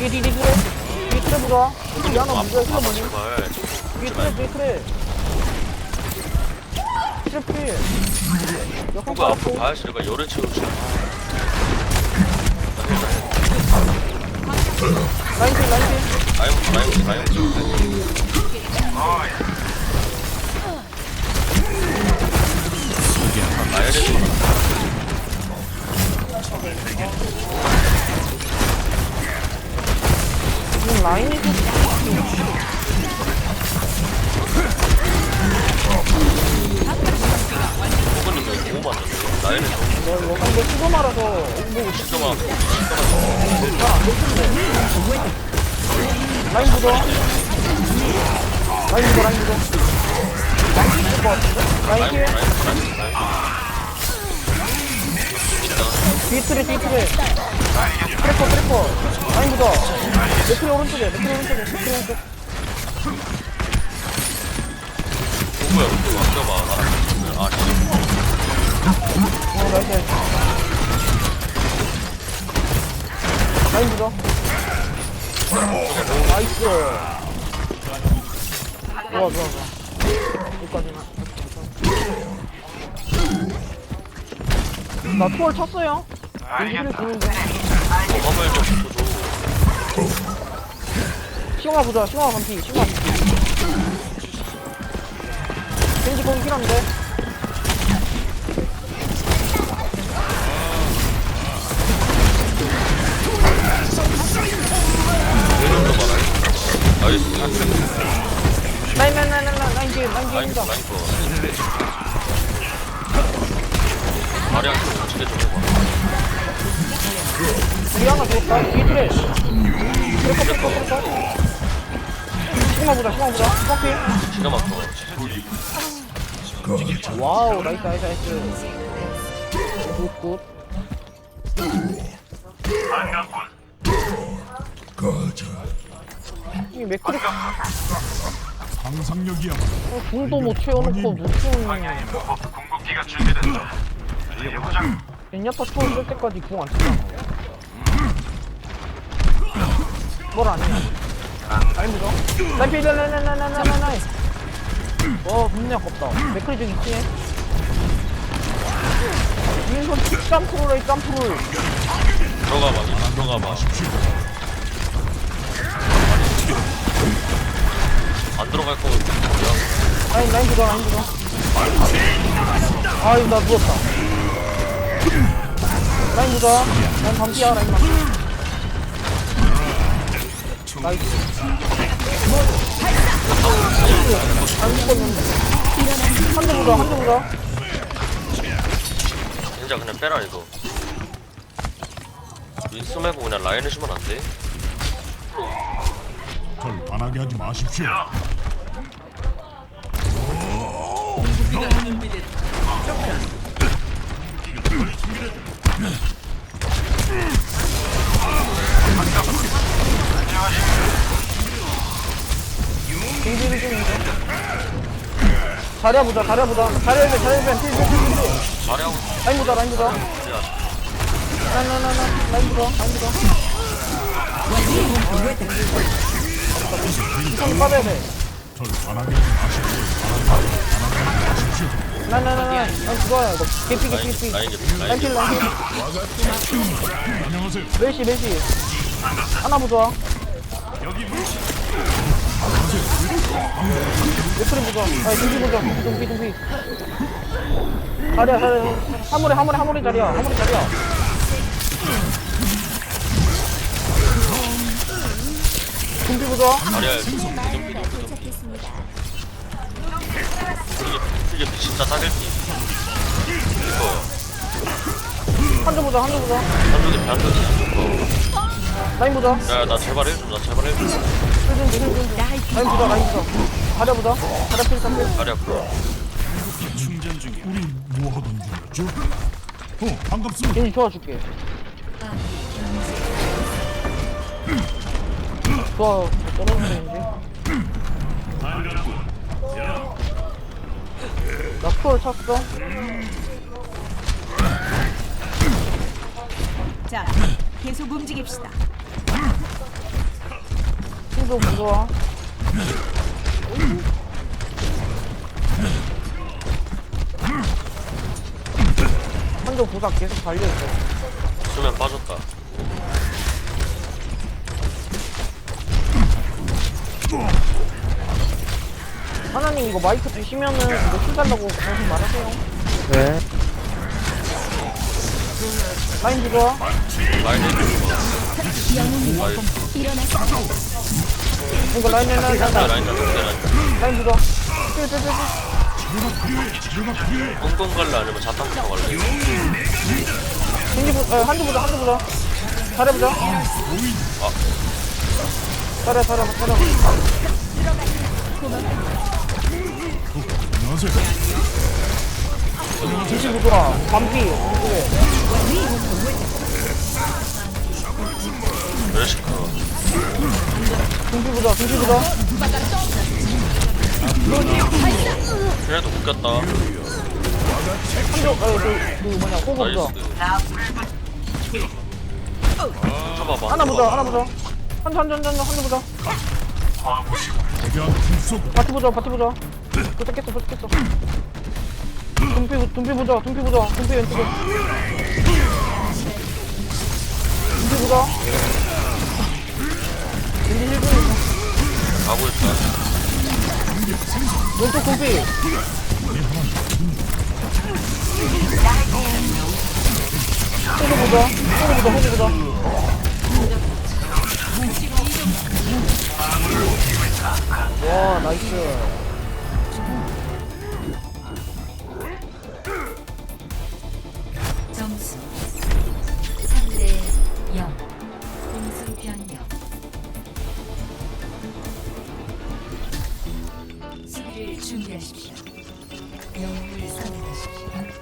뒤에 뒤에 그래. 뒤에 그래 물어. 뒤에 하나 아마 뭐니? 제발. 그래 그래. 역할 누가 앞으로. 봐야지 내가 열을 채우지 라인 킬 라인 킬. 라이브 라이브 라이브 라이브 라인이 좀 호그님 여기 너무 라이브 너무 뭐 근데 수고 말아서 뭐 시끄러워 잘안 됐는데. 라인 부서. 라인 부서 라인 부서. 라인 킬것 같은데? 라인. 라이브 라이브 라이브 뒤에 트레 뒤에 트레. 트래퍼 트래퍼. 라인 부서. 맥크리 오른쪽에 맥크리 오른쪽에 맥크리 오른쪽. 누구야 이렇게 맡겨봐 나랑 아 진짜 어 나이스. 라인 부서. 나이스. 좋아 좋아 좋아. 여기까지만. 나 투월 쳤어요. 인지를 주는데. 화물 좀 붙어줘 시공아 보자. 시공아 반피. 시공아 반피. 겐지 거기 필요한데. 내려도 봐 라이브 나이스 라인 라인 라인 라인 라인 뒤에 라인 뒤에. 라이브 마리앙 좀 어떻게 좀 해봐 우리 하나 죽었다. 뒤에 트레. 트레커 트레커 트레커. 시공아 보자. 시공아 보자. 커피. 기가 막혀 와우 나이스 나이스 나이스 굿굿 이 맥크리 상상력이야. 어, 궁도 못 채워놓고 무슨 궁극기가 준비됐다. 해보자. 젠야타 초월 쓸 때까지 궁안 쓰잖아 뭘 아니야. 아니 무서 라이피 라이라이라이라이라이 와 분명 아깝다. 맥크리 좀 있지? 민선 깜프로래 깜프로 들어가 봐 들어가 봐. 안 들어갈 거면 뭐야 라인 라인 부자 라인 부자 아이고 나 누웠다. 반피야 라인 반피 나이스 안 죽었는데 한대 한대 진짜 그냥 빼라 이거. 윈스 말고 그냥 라인 해주면 안 돼? 절 반하게 하지 마십시오. 자리야 보자 자리야 보자. 자리야 배 자리야 배 필, 필, 필, 필. 마리앙 라인 보자 라인 보자. 야 라인 라인 라인 라인 보자 라인 보자. 손 빠져야 돼. 라인 라인 라인 라인 라인 죽어요 이거 개피 개피 개피. 라인 개피 라인 개피 라인 필. 안녕하세요. 멜시 멜시. 하나 보자 예프리 보자 아 둥피 보자 둥피 둥피 자리야 자리야 하모래 하모래 하모래 자리야 하모래 자리야 둥피 보자 마리아 이정비 이게 이게 진짜 따길기 이거 한점 보자 한점 보자 한쪽에 배한쪽에 한쪽 라인 보자 제발 해줘 나 제발 해줘 라인 보자 라인 보자 자리야 보자 자리야 필 자리야 마리아 그거 우리 뭐 하던 중이었죠? 어, 반갑습니다. 괜히 도와줄게 좋아 떨어지는데 나 투월 찼어 자, 계속 움직입시다. 힘도 부좋아 한조 부사 계속 달려있어. 수면 빠졌다. 하나님 이거 마이크 드시면은 이거 술 달라고 계속 말하세요. 네. 라인 부좋아 라인 이거 라인 라인 라인 자, 라인 라인 라인 부좋아 쭈쭈쭈쭈. 꽁꽁 갈래 아니면 자탄 부터 갈래 부, 어, 한조 부좋아 한조 부좋아 잘해보자 잘해 잘해 잘해 안녕하세요. 겐지 부좋아 반피. 부좋아 등피 부좋아 그래도 웃겼다. 한조 어, 그, 그 뭐냐 호구 부좋아 나이스. 쳐봐봐. 하나 보자 하나 보자. 대한 풍속 바티 보자 바티 보자. 도착했어 도착했어 둠피 부- 둠피 보자 둠피 보자. 둠피 왼쪽에. 둠피 보자. 겐지 힐분이 가고 있다 왼쪽 둠피. 호구 보자. 호구 보자. 호구 보자. 와 나이스 준비하십시오. 영웅을 선택하십시오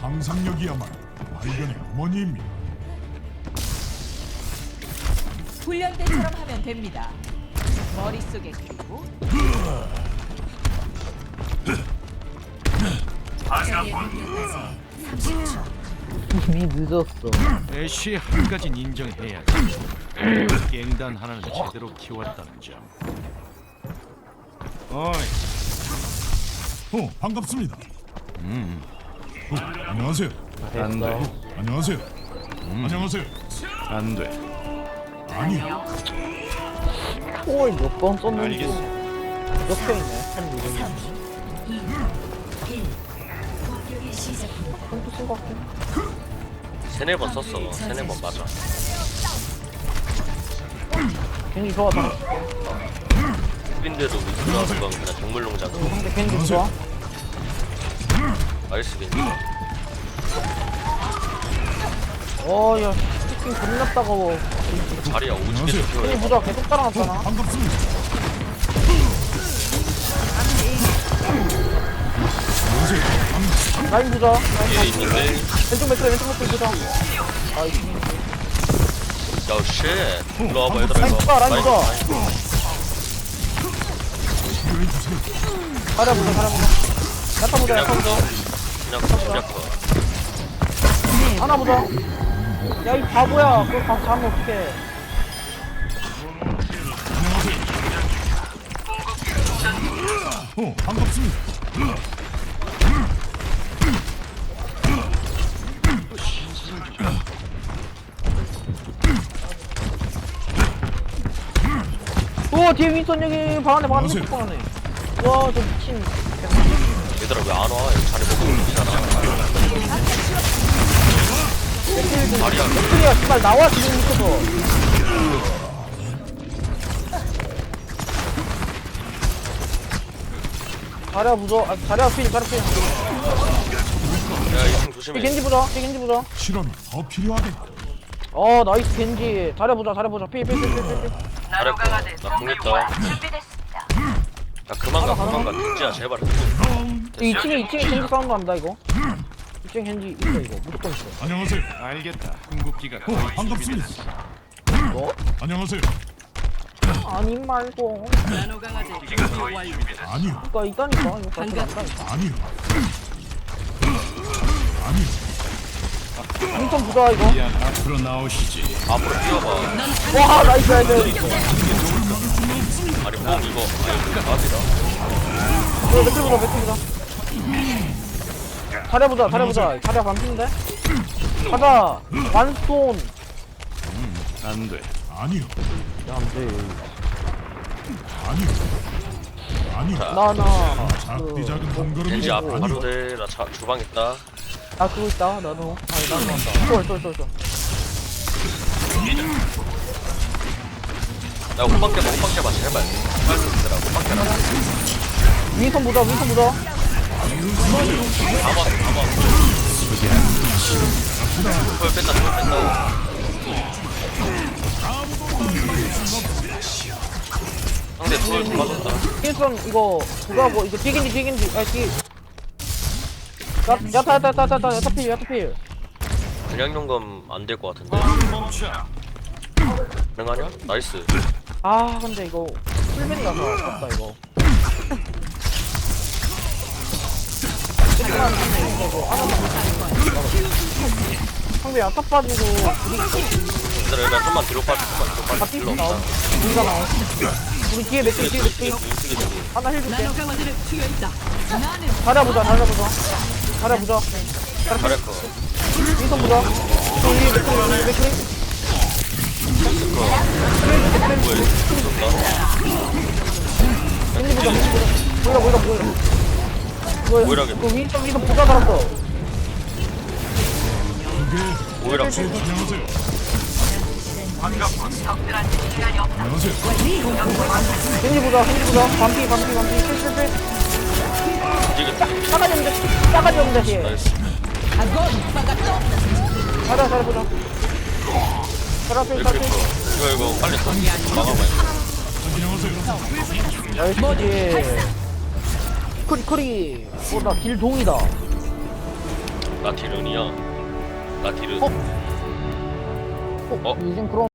상상력이야말로 발견의 어머니입니다. 훈련 때처럼 하면 됩니다. 머릿속에 그리고 적의 공격까지 30초 이미 늦었어 애쉬 한 가진 인정해야지. 갱단 하나는 제대로 키웠다는 점. 어이, 어, 반갑습니다. 음. 어, 안녕하세요. 안 돼, 안녕하세요. 안녕하세요. 안 돼. 아니요. 초월 몇번 썼는지 알겠어. 적혀 있네 한 이름이. 3 2 1 공격이 시작합니다. 한도 쓴거 같긴 세네 번 썼어. 세네 번 맞아. 괜히 좋아 나 빈데도 위스라는 건 그냥 동물농장 상대 괜히 좋아 나이스 빈데 어야 스킨 겁나 따가워. 자리야 오지게 안녕하세요. 괜히 좋게 보자. 계속 따라갔잖아. 안녕하세요. 라인 보자. 라인 뒤에 있는데. 왼쪽 매트 왼쪽 매트 보자. 아이씨 야쉣. 일로 와봐 얘들아 라인 일로 와봐 라인. 치료해주세요. 잘해보자. 잘해보자 야타 보자 야타 보자. 커 그냥 커 그냥 커 하나 보자. 야 이 바보야. 그걸 가서 자면 어떡해? 어, 반갑습니다. 오 뒤에 윈선 여기 방 안에 방 안에. 방 안에 와 저 미친 얘들아 왜 안 와? 여기 자리 먹고 있잖아. 자리야. 맥크리야 씨발 나와 지금 있어서 자리야 부자 아 자리야 필 자리야 필. 야 이층 이 조심해. 겐지 보자 이 겐지 보자 실험이 더 필요하겠다. 어 나이스 겐지. 자리야 보자 자리야 보자 필필필필필. 잘했고 나 공했다 야 그만 가 그만 가 진짜 제발 2층에 2층에 겐지 사운드 난다 이거 2층 겐지 있어 이거 무조건 있어 안녕하세요. 알겠다. 궁극기가 오, 거의 반갑습니다. 뭐? 안녕하세요. 아니 말고 아니요, 그니까 있다니까 이거 같이 난다니까 아니요. 아니요. 인턴 부자 이거 미안 앞으로 나오시지. 앞으로 뛰어봐 와 나이스 나이스 뽕 이거. 아니 나비다. 이거 맥주 보자 맥주 보자. 잘해보자 잘해보자. 잘해 반핀데? 가자. 완스톤. 안 돼. 아니요. 안돼. 아니요. 아니요. 나나. 작디 작은 한 걸음이 겐지 앞으로 아니요. 가도 돼나 주방 있다. 아 그거 있다. 나도. 아니 나도 한다. 쏠쏠쏠쏠 야 호박 깨봐 호박 깨봐. 제발 호박 깨봐 윈선 보자 윈선 보자 가봐 가봐 볼 뺐다 볼 뺐다 상대 돌 도와줬다 윈선 이거 그거 하고 이거 뒤긴지 뒤긴지 아 뒤. 야, 야타 야타 야타 야타 야타 필 야타 필 그냥 용검 안될 것 같은데 가능하냐? 나이스 아 근데 이거 풀맨이라서 아깝다 이거 조금만 이거 하나만 상대 야타 빠지고 얘들아 나 좀만 뒤로 빠져 좀만 뒤로 빠져 바티 나오 없다 우리가 나오 우리 뒤에 맥주 뒤에 좀 하나 힐 줄게 잘해보자 잘해보자 잘해보자 잘했어 윈선 보자 저 위에 맥주 위에 겐지 보이라 보이라 보이라 보이라게. 그 윈선 윈선 보자 달았어 오히려 안녕하세요. 안녕하세요. 겐지 보자 겐지 보자 반피 반피 반피 실실실 움직였다 싸가지 없는데 싸가지 없는데 뒤에 나이스 잘해 잘해보자 이렇게 이거 이거 빨리 더 막아봐. 나이스 크리 크리. 어나 길동이다. 나 딜은이야 나 딜은 어? 어? 요즘 그런